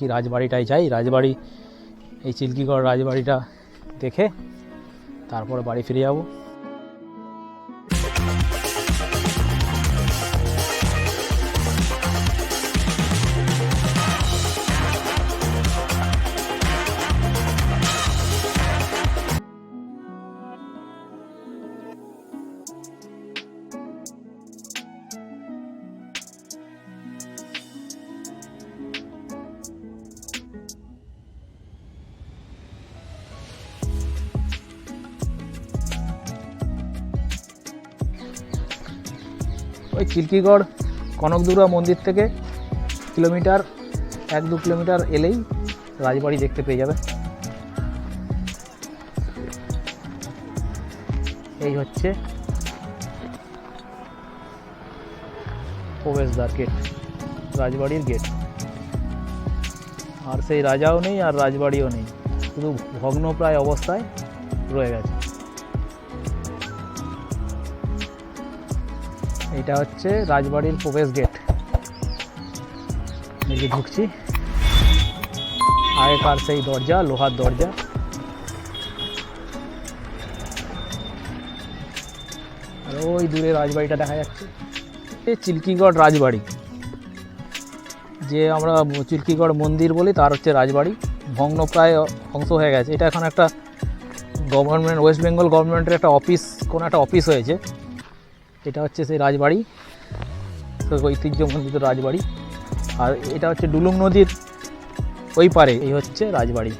কি রাজবাড়িটাই যাই রাজবাড়ি এই চিল্কিগড় রাজবাড়িটা দেখে তারপরে বাড়ি ফিরে যাব। ওই চিল্কিগড় কনকদুর্গা মন্দির থেকে কিলোমিটার এক দু কিলোমিটার এলেই রাজবাড়ি দেখতে পেয়ে যাবে। এই হচ্ছে প্রবেশদ্বার গেট রাজবাড়ির গেট আর সেই রাজাও নেই আর রাজবাড়িও নেই, শুধু ভগ্নপ্রায় অবস্থায় রয়ে গেছে। এটা হচ্ছে রাজবাড়ির প্রবেশ গেট এদিকে ঢুকছি। আগেকার সেই দরজা, লোহার দরজা। আর ওই দূরে রাজবাড়িটা দেখা যাচ্ছে। চিল্কিগড় রাজবাড়ি। যে আমরা চিল্কিগড় মন্দির বলি, তার হচ্ছে রাজবাড়ি। ভগ্নপ্রায় ধ্বংস হয়ে গেছে। এটা এখন একটা গভর্নমেন্ট ওয়েস্ট বেঙ্গল গভর্নমেন্টের একটা অফিস কোনো একটা অফিস হয়েছে। এটা হচ্ছে সেই রাজবাড়ি। ঐতিহ্যমণ্ডিত রাজবাড়ি। আর এটা হচ্ছে ডুলুং নদীর ওই পারে, এই হচ্ছে রাজবাড়ি।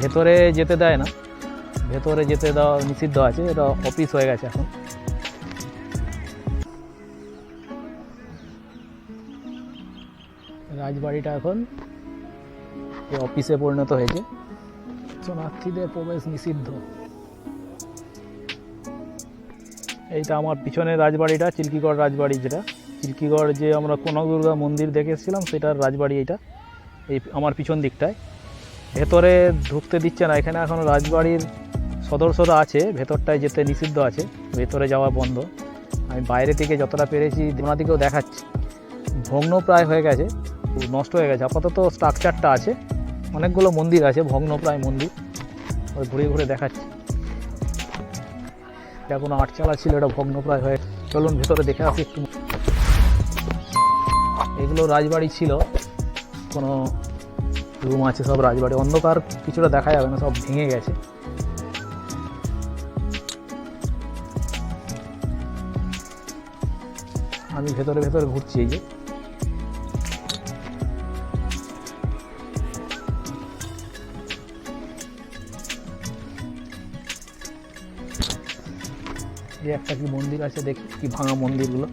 ভেতরে যেতে দেয় না। ভেতরে যেতে দেওয়া নিষিদ্ধ আছে, এটা অফিস হয়ে গেছে এখন। রাজবাড়িটা এখন অফিসে পরিণত হয়েছে। শরণার্থীদের প্রবেশ নিষিদ্ধ। এইটা আমার পিছনে রাজবাড়িটা, চিল্কিগড় রাজবাড়ি যেটা। চিল্কিগড় যে আমরা কনকদুর্গা মন্দির দেখে এসেছিলাম সেটার রাজবাড়ি এইটা। এই আমার পিছন দিকটায়। ভেতরে ঢুকতে দিচ্ছে না, এখানে এখন রাজবাড়ির সদস্যরা আছে, ভেতরটায় যেতে নিষিদ্ধ আছে, ভেতরে যাওয়া বন্ধ। আমি বাইরে থেকে যতটা পেরেছি ওনাদিকেও দেখাচ্ছি। ভগ্ন প্রায় হয়ে গেছে, নষ্ট হয়ে গেছে। আপাতত স্ট্রাকচারটা আছে, অনেকগুলো মন্দির আছে, ভগ্নপ্রায় মন্দির। ওই ঘুরে ঘুরে দেখাচ্ছি। এটা কোনো আটচালা ছিল, এটা ভগ্নপ্রায় হয়ে চলুন ভেতরে দেখে আসি একটু। এগুলো রাজবাড়ি ছিল। কোনো রুম আছে, সব রাজবাড়ি। অন্ধকার, কিছুটা দেখা যাবে না, সব ভেঙে গেছে। আমি ভেতরে ভেতরে ঘুরছি এই যে। এই একটা কি মন্দির আছে, দেখি কি ভাঙা মন্দিরগুলো।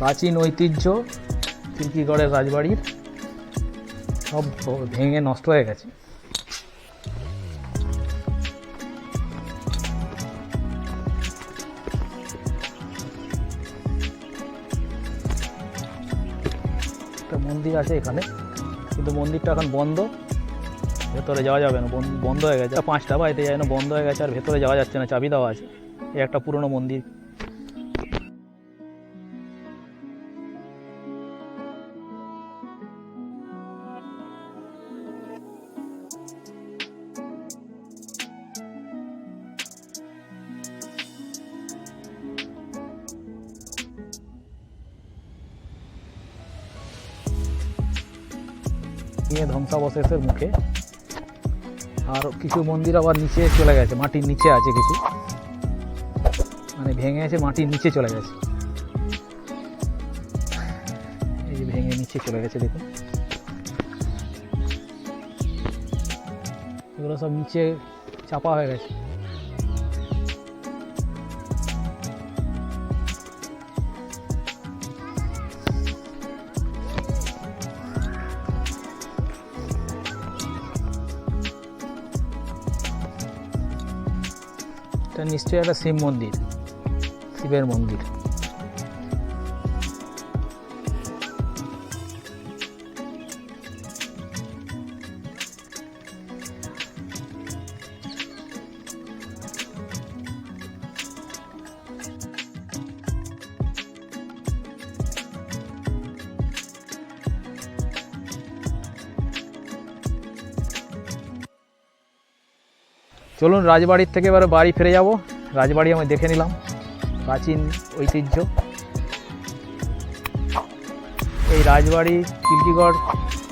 প্রাচীন ঐতিহ্য খিড়কিগড়ের রাজবাড়ির, সব ভেঙে নষ্ট হয়ে গেছে। একটা মন্দির আছে এখানে, কিন্তু মন্দিরটা এখন বন্ধ। ভেতরে যাওয়া যাবে না, বন- বন্ধ হয়ে গেছে। পাঁচটা বাড়িতে যায় না, বন্ধ হয়ে গেছে, আর ভেতরে যাওয়া যাচ্ছে না, চাবি দেওয়া আছে। এই একটা পুরনো মন্দির। নিয়ে ধ্বংসাবশেষের মুখে আর কিছু মন্দির আবার নিচে চলে গেছে, মাটির নিচে আছে কিছু। মানে ভেঙে আছে, মাটির নিচে চলে গেছে। এই যে ভেঙে নিচে চলে গেছে, দেখুন। এগুলো সব নিচে চাপা হয়ে গেছে। এটা নিশ্চয়ই একটা শিব মন্দির শিবের মন্দির। চলুন রাজবাড়ির থেকে এবারে বাড়ি ফিরে যাব। রাজবাড়ি আমি দেখে নিলাম। প্রাচীন ঐতিহ্য। এই রাজবাড়ি চিল্কিগড়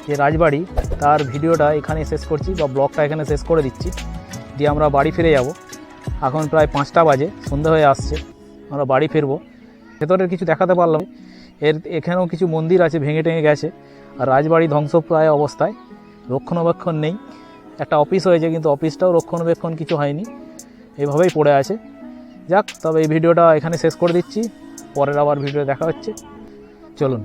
যে রাজবাড়ি, তার ভিডিওটা এখানে শেষ করছি বা ব্লগটা এখানে শেষ করে দিচ্ছি। দিয়ে আমরা বাড়ি ফিরে যাব। এখন প্রায় পাঁচটা বাজে, সন্ধে হয়ে আসছে। আমরা বাড়ি ফিরবো। ভেতরের কিছু দেখাতে পারলাম। এর এখানেও কিছু মন্দির আছে, ভেঙে টেঙে গেছে। আর রাজবাড়ি ধ্বংসপ্রায় অবস্থায়। রক্ষণাবেক্ষণ নেই। একটা অফিস হয়েছে, কিন্তু অফিসটাও রক্ষণাবেক্ষণ কিছু হয়নি। এভাবেই পড়ে আছে। যাক, তবে এই ভিডিওটা এখানে শেষ করে দিচ্ছি। পরের আবার ভিডিও দেখা হচ্ছে। চলুন।